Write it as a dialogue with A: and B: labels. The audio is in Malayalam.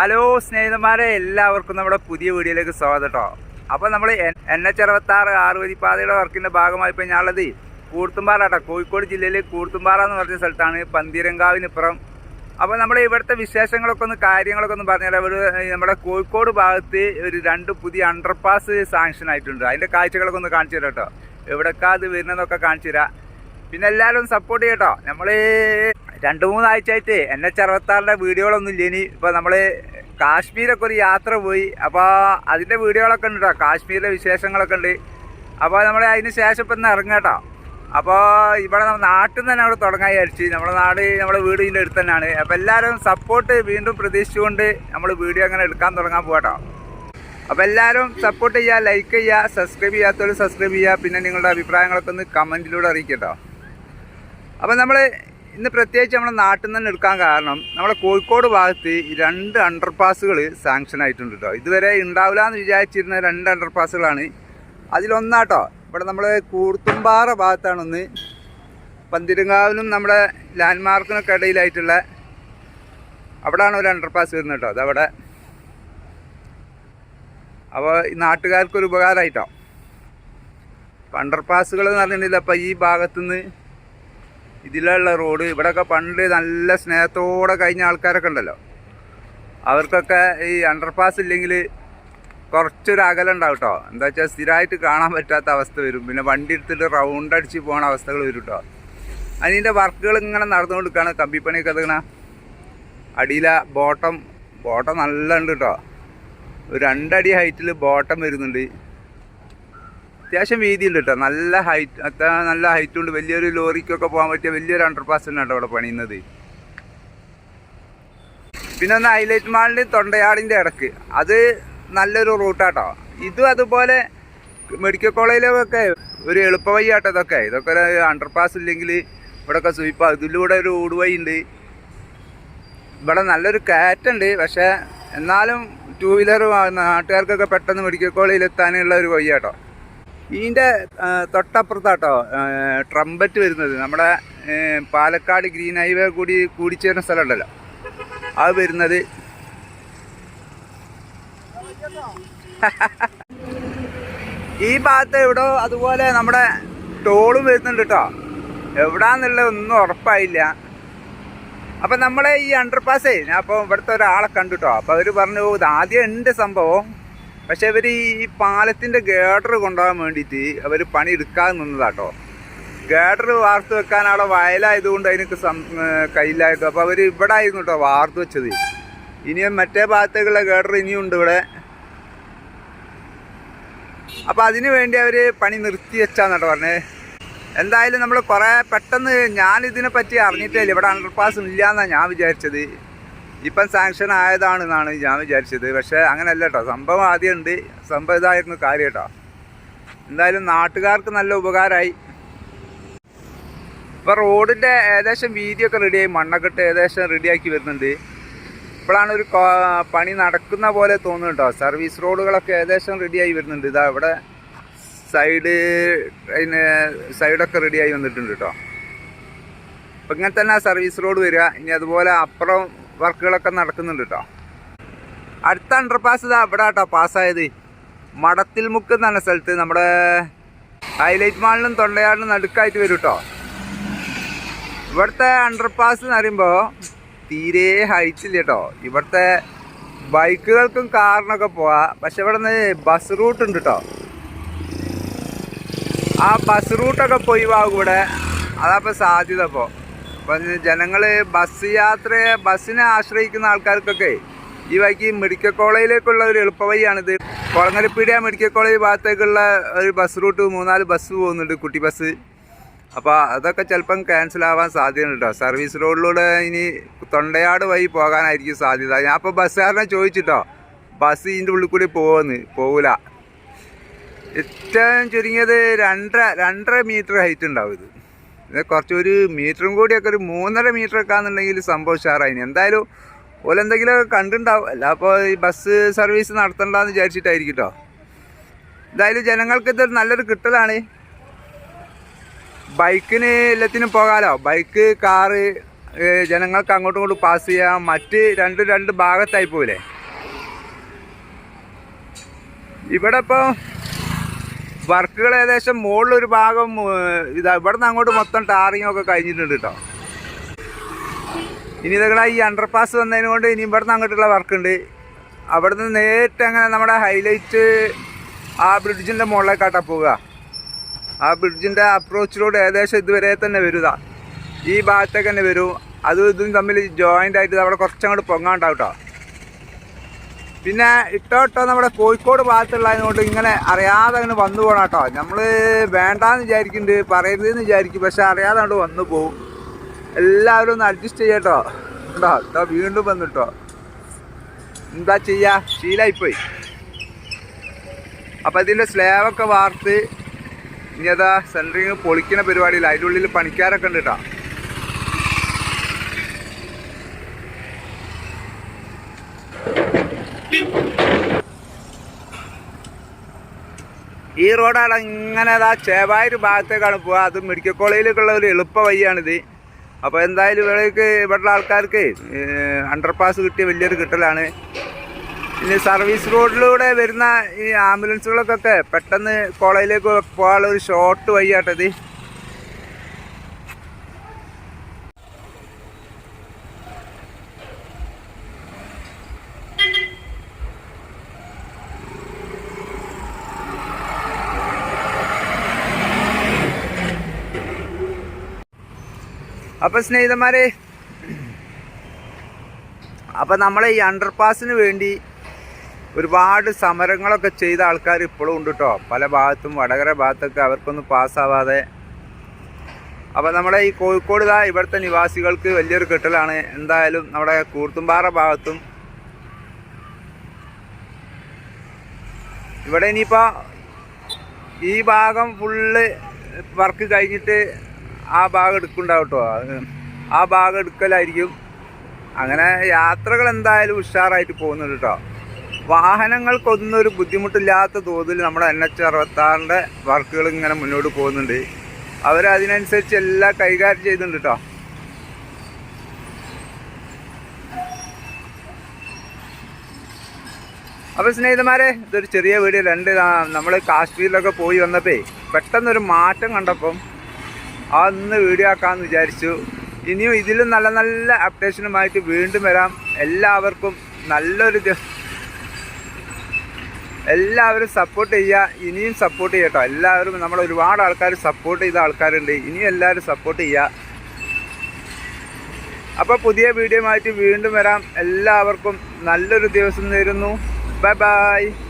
A: ഹലോ സ്നേഹിതന്മാരെ എല്ലാവർക്കും നമ്മുടെ പുതിയ വീഡിയോയിലേക്ക് സ്വാഗതം കേട്ടോ അപ്പോൾ നമ്മൾ എൻ എച്ച് അറുപത്തി ആറ് ആറുപതി പാതയുടെ വർക്കിന്റെ ഭാഗമായി ഇപ്പോൾ ഞാനുള്ളത് കൂർത്തുംപാറ കേട്ടോ കോഴിക്കോട് ജില്ലയിൽ കൂർത്തുംപാറ എന്ന് പറഞ്ഞ സ്ഥലത്താണ് പന്തീരങ്കാവിനിപ്പുറം അപ്പോൾ നമ്മൾ ഇവിടുത്തെ വിശേഷങ്ങളൊക്കെ ഒന്ന് കാര്യങ്ങളൊക്കെ ഒന്ന് പറഞ്ഞാൽ ഒരു നമ്മുടെ കോഴിക്കോട് ഭാഗത്ത് ഒരു രണ്ട് പുതിയ അണ്ടർപാസ് സാങ്ഷൻ ആയിട്ടുണ്ട്. അതിന്റെ കാഴ്ചകളൊക്കെ ഒന്ന് കാണിച്ചു തരാം കേട്ടോ എവിടേക്കാ അത് വരുന്നതൊക്കെ കാണിച്ചു തരാം. പിന്നെ എല്ലാവരും സപ്പോർട്ട് ചെയ്യട്ടോ. നമ്മൾ രണ്ട് മൂന്നാഴ്ചയായിട്ട് എൻ എച്ച് അറുപത്താറിന്റെ വീഡിയോകളൊന്നും ഇല്ല. ഇനി ഇപ്പോൾ നമ്മൾ കാശ്മീരൊക്കെ ഒരു യാത്ര പോയി. അപ്പോൾ അതിന്റെ വീഡിയോകളൊക്കെ ഉണ്ട് കേട്ടോ. കാശ്മീരിലെ വിശേഷങ്ങളൊക്കെ ഉണ്ട്. അപ്പോൾ നമ്മൾ അതിന് ശേഷം ഇപ്പം ഇന്ന് ഇറങ്ങുക കേട്ടോ. അപ്പോൾ ഇവിടെ നാട്ടിൽ നിന്ന് തന്നെ അവിടെ തുടങ്ങാൻ വിചാരിച്ചു നമ്മുടെ നാട് നമ്മുടെ വീട് ഇതിന്റെ അടുത്ത് തന്നെയാണ്. അപ്പോൾ എല്ലാവരും സപ്പോർട്ട് വീണ്ടും പ്രതീക്ഷിച്ചുകൊണ്ട് നമ്മൾ വീഡിയോ അങ്ങനെ എടുക്കാൻ തുടങ്ങാൻ പോകട്ടോ അപ്പോൾ എല്ലാവരും സപ്പോർട്ട് ചെയ്യുക ലൈക്ക് ചെയ്യുക സബ്സ്ക്രൈബ് ചെയ്യാത്തവർ സബ്സ്ക്രൈബ് ചെയ്യുക. പിന്നെ നിങ്ങളുടെ അഭിപ്രായങ്ങളൊക്കെ ഒന്ന് കമന്റിലൂടെ അറിയിക്കട്ടോ അപ്പോൾ നമ്മൾ ഇന്ന് പ്രത്യേകിച്ച് നമ്മുടെ നാട്ടിൽ നിന്ന് എടുക്കാൻ കാരണം നമ്മുടെ കോഴിക്കോട് ഭാഗത്ത് രണ്ട് അണ്ടർപാസുകൾ സാങ്ഷൻ ആയിട്ടുണ്ട് കേട്ടോ ഇതുവരെ ഉണ്ടാവില്ല എന്ന് വിചാരിച്ചിരുന്ന രണ്ട് അണ്ടർപാസുകളാണ് അതിലൊന്നാട്ടോ ഇവിടെ നമ്മൾ കൂർത്തുംപാറ ഭാഗത്താണ് ഒന്ന്. നമ്മുടെ നമ്മുടെ ലാൻഡ്മാർക്കിനൊക്കെ ഇടയിലായിട്ടുള്ള അവിടെയാണ് ഒരു അണ്ടർപാസ് വരുന്നത് കേട്ടോ അതവിടെ. അപ്പോൾ ഈ നാട്ടുകാർക്കൊരു ഉപകാരമായിട്ടോ അണ്ടർപാസുകൾ എന്ന് പറഞ്ഞിട്ടുണ്ടെങ്കിൽ അപ്പോൾ ഈ ഭാഗത്തുനിന്ന് ഇതിലുള്ള റോഡ് ഇവിടെയൊക്കെ പണ്ട് നല്ല സ്നേഹത്തോടെ കഴിഞ്ഞ ആൾക്കാരൊക്കെ ഉണ്ടല്ലോ. അവർക്കൊക്കെ ഈ അണ്ടർപാസ് ഇല്ലെങ്കിൽ കുറച്ചൊരു അകലം ഉണ്ടാവും കേട്ടോ എന്താ വെച്ചാൽ സ്ഥിരമായിട്ട് കാണാൻ പറ്റാത്ത അവസ്ഥ വരും. പിന്നെ വണ്ടി എടുത്തിട്ട് റൗണ്ട് അടിച്ച് പോകുന്ന അവസ്ഥകൾ വരും കേട്ടോ അതിന്റെ വർക്കുകൾ ഇങ്ങനെ നടന്നുകൊടുക്കുകയാണ് കമ്പിപ്പണിയൊക്കെ അതിങ്ങനെ അടിയിലെ ബോട്ടം ബോട്ടം നല്ല ഉണ്ട് കേട്ടോ ഒരു രണ്ടടി ഹൈറ്റിൽ ബോട്ടം വരുന്നുണ്ട്. അത്യാവശ്യം വീതിയുണ്ട് കേട്ടോ നല്ല ഹൈറ്റ് അത്ര നല്ല ഹൈറ്റ് ഉണ്ട്. വലിയൊരു ലോറിക്കൊക്കെ പോകാൻ പറ്റിയ വലിയൊരു അണ്ടർപാസ് തന്നെ കേട്ടോ അവിടെ പണിയുന്നത്. പിന്നെ ഒന്ന് ഹൈലൈറ്റ് മാളിന്റെ തൊണ്ടയാടിന്റെ ഇടയ്ക്ക്. അത് നല്ലൊരു റൂട്ടാട്ടോ ഇതും അതുപോലെ മെഡിക്കൽ കോളേജിലൊക്കെ ഒരു എളുപ്പ വഴി ആട്ടോ ഇതൊക്കെ. ഇതൊക്കെ ഒരു അണ്ടർപാസ് ഇല്ലെങ്കിൽ ഇവിടെയൊക്കെ സ്വീപ്പ് ഇതിലൂടെ ഒരു ഊടുവഴി ഉണ്ട് ഇവിടെ നല്ലൊരു കയറ്റുണ്ട് പക്ഷേ എന്നാലും ടൂ വീലർ നാട്ടുകാർക്കൊക്കെ പെട്ടെന്ന് മെഡിക്കൽ കോളേജിൽ എത്താനുള്ള ഒരു വഴിയാട്ടോ. ഇതിന്റെ തൊട്ടപ്പുറത്താട്ടോ ട്രംപറ്റ് വരുന്നത്. നമ്മുടെ പാലക്കാട് ഗ്രീൻ ഹൈവേ കൂടി കൂടിച്ചേരുന്ന സ്ഥലമുണ്ടല്ലോ. അത് വരുന്നത്. ഈ ഭാഗത്ത് എവിടോ അതുപോലെ നമ്മുടെ ടോളും വരുന്നുണ്ട് കേട്ടോ. എവിടാന്നുള്ള ഒന്നും ഉറപ്പായില്ല. അപ്പം നമ്മളെ ഈ അണ്ടർപാസേ ഞാൻ അപ്പോൾ ഇവിടുത്തെ ഒരാളെ കണ്ടു കേട്ടോ. അപ്പോൾ അവർ പറഞ്ഞു ഇത് ആദ്യം ഉണ്ട് സംഭവം? പക്ഷെ ഇവർ ഈ പാലത്തിന്റെ ഗേഡർ കൊണ്ടുപോകാൻ വേണ്ടിയിട്ട് അവർ പണി എടുക്കാതെ നിന്നതാട്ടോ. ഗേഡർ വാർത്ത് വെക്കാൻ അവിടെ വയലായതുകൊണ്ട് അതിനൊക്കെ സം കയ്യിലായിട്ടോ. അപ്പോൾ അവർ ഇവിടെ ആയിരുന്നു കേട്ടോ വാർത്ത് വെച്ചത്. ഇനിയും മറ്റേ ഭാഗത്തേക്കുള്ള ഗേഡർ ഇനിയും ഉണ്ട് ഇവിടെ. അപ്പോൾ അതിനു വേണ്ടി അവർ പണി നിർത്തി വെച്ചാന്നട്ടോ പറഞ്ഞത് എന്തായാലും നമ്മൾ കുറേ പെട്ടെന്ന് ഞാനിതിനെ പറ്റി അറിഞ്ഞിട്ടില്ല ഇവിടെ അണ്ടർപാസ് ഇല്ല എന്നാണ് ഞാൻ വിചാരിച്ചത്. ഇപ്പം സാങ്ഷൻ ആയതാണെന്നാണ് ഞാൻ വിചാരിച്ചത്. പക്ഷേ അങ്ങനെയല്ല കേട്ടോ സംഭവം ആദ്യം ഉണ്ട്. സംഭവം ഇതായിരുന്നു കാര്യം കേട്ടോ. എന്തായാലും നാട്ടുകാർക്ക് നല്ല ഉപകാരമായി. ഇപ്പോൾ റോഡിന്റെ ഏകദേശം വീതിയൊക്കെ റെഡിയായി മണ്ണൊക്കെ ഇട്ട് ഏകദേശം റെഡിയാക്കി വരുന്നുണ്ട്. ഇപ്പോഴാണ് ഒരു പണി നടക്കുന്ന പോലെ തോന്നുന്നു കേട്ടോ. സർവീസ് റോഡുകളൊക്കെ ഏകദേശം റെഡിയായി വരുന്നുണ്ട്. ഇതാ ഇവിടെ സൈഡ് അതിന് സൈഡൊക്കെ റെഡിയായി വന്നിട്ടുണ്ട് കേട്ടോ. അപ്പം ഇങ്ങനെ തന്നെ സർവീസ് റോഡ് വരിക. ഇനി അതുപോലെ അപ്പുറം വർക്കുകളൊക്കെ നടക്കുന്നുണ്ട് കേട്ടോ അടുത്ത അണ്ടർപാസ് ഇതാ ഇവിടെ കേട്ടോ പാസ്സായത് മടത്തിൽ മുക്ക് എന്ന് പറഞ്ഞ സ്ഥലത്ത് നമ്മുടെ ഹൈലൈറ്റ് മാളിനും തൊണ്ടയാടിനും നടുക്കായിട്ട് വരും കേട്ടോ ഇവിടുത്തെ അണ്ടർപാസ് എന്ന് പറയുമ്പോൾ തീരെ ഹൈറ്റ് ഇല്ല കേട്ടോ ഇവിടുത്തെ ബൈക്കുകൾക്കും കാറിനൊക്കെ പോവാം. പക്ഷെ ഇവിടെ നിന്ന് ബസ് റൂട്ട് ഉണ്ട് കേട്ടോ ആ ബസ് റൂട്ടൊക്കെ പോയി വാകും ഇവിടെ. അതാപ്പോൾ സാധ്യത ഇപ്പോൾ ജനങ്ങൾ ബസ് യാത്രയെ ബസ്സിനെ ആശ്രയിക്കുന്ന ആൾക്കാർക്കൊക്കെ ഈ വഴിക്ക് മെഡിക്കൽ കോളേജിലേക്കുള്ള ഒരു എളുപ്പവഴിയാണിത്. കുളങ്ങരപ്പീടിയ മെഡിക്കൽ കോളേജ് ഭാഗത്തേക്കുള്ള ഒരു ബസ് റൂട്ട് മൂന്നാൽ ബസ് പോകുന്നുണ്ട് കുട്ടി ബസ്. അപ്പോൾ അതൊക്കെ ചിലപ്പം ക്യാൻസൽ ആവാൻ സാധ്യതയുണ്ട് കേട്ടോ സർവീസ് റോഡിലൂടെ ഇനി തൊണ്ടയാട് വഴി പോകാനായിരിക്കും സാധ്യത. ഞാൻ അപ്പോൾ ബസ്സുകാരനെ ചോദിച്ചിട്ടോ ബസ് ഇതിന്റെ ഉള്ളിൽ കൂടി പോകുമെന്ന് പോകില്ല ഏറ്റവും ചുരുങ്ങിയത് രണ്ടര രണ്ടര മീറ്റർ ഹൈറ്റ് ഉണ്ടാവും ഇത്. കുറച്ച് ഒരു മീറ്ററും കൂടിയൊക്കെ ഒരു മൂന്നര മീറ്റർ ഒക്കെ ആണെന്നുണ്ടെങ്കിൽ സംഭവം ഉഷാറായിന് എന്തായാലും ഓല എന്തെങ്കിലുമൊക്കെ കണ്ടിട്ടുണ്ടാവും. അല്ല അപ്പോൾ ഈ ബസ് സർവീസ് നടത്തണ്ടെന്ന് വിചാരിച്ചിട്ടായിരിക്കും കേട്ടോ എന്തായാലും ജനങ്ങൾക്ക് ഇതൊരു നല്ലൊരു കിട്ടലാണ്. ബൈക്കിന് എല്ലാത്തിനും പോകാലോ? ബൈക്ക് കാറ് ജനങ്ങൾക്ക് അങ്ങോട്ടും ഇങ്ങോട്ടും പാസ് ചെയ്യാം. മറ്റ് രണ്ട് രണ്ട് ഭാഗത്തായി പോവില്ലേ ഇവിടെ ഇപ്പോൾ വർക്കുകൾ ഏകദേശം മുകളിലൊരു ഭാഗം ഇതാ ഇവിടെ നിന്ന് അങ്ങോട്ട് മൊത്തം ടാറിങ് ഒക്കെ കഴിഞ്ഞിട്ടുണ്ട് കേട്ടോ ഇനി ഇതുകളെ ഈ അണ്ടർപാസ് വന്നതിന് കൊണ്ട് ഇനി ഇവിടെ നിന്ന് അങ്ങോട്ടുള്ള വർക്കുണ്ട്. അവിടെ നിന്ന് നേരിട്ട് അങ്ങനെ നമ്മുടെ ഹൈലൈറ്റ് ആ ബ്രിഡ്ജിന്റെ മുകളിലേക്കാട്ടാ പോവുക. ആ ബ്രിഡ്ജിന്റെ അപ്രോച്ചിലൂടെ ഏകദേശം ഇതുവരെ തന്നെ വരുക ഈ ഭാഗത്തേക്ക് തന്നെ വരും. അതും ഇതും തമ്മിൽ ജോയിന്റ് ആയിട്ട് അവിടെ കുറച്ചങ്ങോട്ട് പൊങ്ങാണ്ടാവും കേട്ടോ പിന്നെ ഇട്ടോട്ടോ ഇട്ടോ നമ്മുടെ കോഴിക്കോട് ഭാഗത്തുള്ളതിനോട് ഇങ്ങനെ അറിയാതെ അങ്ങനെ വന്നു പോകണം കേട്ടോ. നമ്മൾ വേണ്ടാന്ന് വിചാരിക്കുന്നുണ്ട് പറയരുതെന്ന് വിചാരിക്കും പക്ഷെ അറിയാതെ അങ്ങോട്ട് വന്നു പോകും എല്ലാവരും ഒന്ന് അഡ്ജസ്റ്റ് ചെയ്യട്ടോ കേട്ടോ. കേട്ടോ വീണ്ടും വന്നിട്ടോ എന്താ ചെയ്യാ? ശീലായിപ്പോയി. അപ്പം ഇതിന്റെ സ്ലാബൊക്കെ വാർത്ത് ഇനി അതാ സെന്ററിങ് പൊളിക്കുന്ന പരിപാടിയിൽ അതിന്റെ ഉള്ളിൽ പണിക്കാരൊക്കെ ഉണ്ട് കേട്ടോ ഈ റോഡാണ് ഇങ്ങനെ അതാ ചേവായൂർ ഭാഗത്തേക്കാണ് പോവുക അത് മെഡിക്കൽ കോളേജിലേക്കുള്ള ഒരു എളുപ്പ വഴിയാണിത്. അപ്പോൾ എന്തായാലും ഇവിടേക്ക് ഇവിടെയുള്ള ആൾക്കാർക്ക് അണ്ടർപാസ് കിട്ടിയ വലിയൊരു കിട്ടലാണ്. ഇനി സർവീസ് റോഡിലൂടെ വരുന്ന ഈ ആംബുലൻസുകളൊക്കെ പെട്ടെന്ന് കോളേജിലേക്ക് പോകാനുള്ള ഒരു ഷോർട്ട് വഴിയാട്ടത്. അപ്പം സ്നേഹിതന്മാരെ അപ്പം നമ്മളെ ഈ അണ്ടർപാസിന് വേണ്ടി ഒരുപാട് സമരങ്ങളൊക്കെ ചെയ്ത ആൾക്കാർ ഇപ്പോഴും ഉണ്ട് കേട്ടോ പല ഭാഗത്തും വടകര ഭാഗത്തൊക്കെ അവർക്കൊന്നും പാസ്സാവാതെ അപ്പോൾ നമ്മുടെ ഈ കോഴിക്കോട് ഇതാ ഇവിടുത്തെ നിവാസികൾക്ക് വലിയൊരു കെട്ടലാണ്. എന്തായാലും നമ്മുടെ കൂർത്തുംപാറ ഭാഗത്തും ഇവിടെ ഇനിയിപ്പോൾ ഈ ഭാഗം ഫുള്ള് വർക്ക് കഴിഞ്ഞിട്ട് ആ ഭാഗം എടുക്കുന്നുണ്ടാവും കേട്ടോ ആ ഭാഗം എടുക്കലായിരിക്കും. അങ്ങനെ യാത്രകൾ എന്തായാലും ഉഷാറായിട്ട് പോകുന്നുണ്ട് കേട്ടോ. വാഹനങ്ങൾക്കൊന്നും ഒരു ബുദ്ധിമുട്ടില്ലാത്ത തോതിൽ നമ്മുടെ എൻ എച്ച് അറുപത്താറിന്റെ വർക്കുകൾ ഇങ്ങനെ മുന്നോട്ട് പോകുന്നുണ്ട്. അവരതിനനുസരിച്ച് എല്ലാം കൈകാര്യം ചെയ്യുന്നുണ്ട് കേട്ടോ. അപ്പോൾ സ്നേഹിതന്മാരെ ഇതൊരു ചെറിയ വീഡിയോ രണ്ട് നമ്മൾ കാശ്മീരിലൊക്കെ പോയി വന്നപ്പോൾ പെട്ടെന്നൊരു മാറ്റം കണ്ടപ്പം അന്ന് വീഡിയോ ആക്കാമെന്ന് വിചാരിച്ചു. ഇനിയും ഇതിലും നല്ല നല്ല അപ്ഡേഷനുമായിട്ട് വീണ്ടും വരാം. എല്ലാവർക്കും നല്ലൊരു എല്ലാവരും സപ്പോർട്ട് ചെയ്യുക. ഇനിയും സപ്പോർട്ട് ചെയ്യട്ടോ എല്ലാവരും നമ്മൾ ഒരുപാട് ആൾക്കാർ സപ്പോർട്ട് ചെയ്ത ആൾക്കാരുണ്ട്. ഇനിയും എല്ലാവരും സപ്പോർട്ട് ചെയ്യുക. അപ്പോൾ പുതിയ വീഡിയോ ആയിട്ട് വീണ്ടും വരാം. എല്ലാവർക്കും നല്ലൊരു ദിവസം നേരുന്നു. Bye bye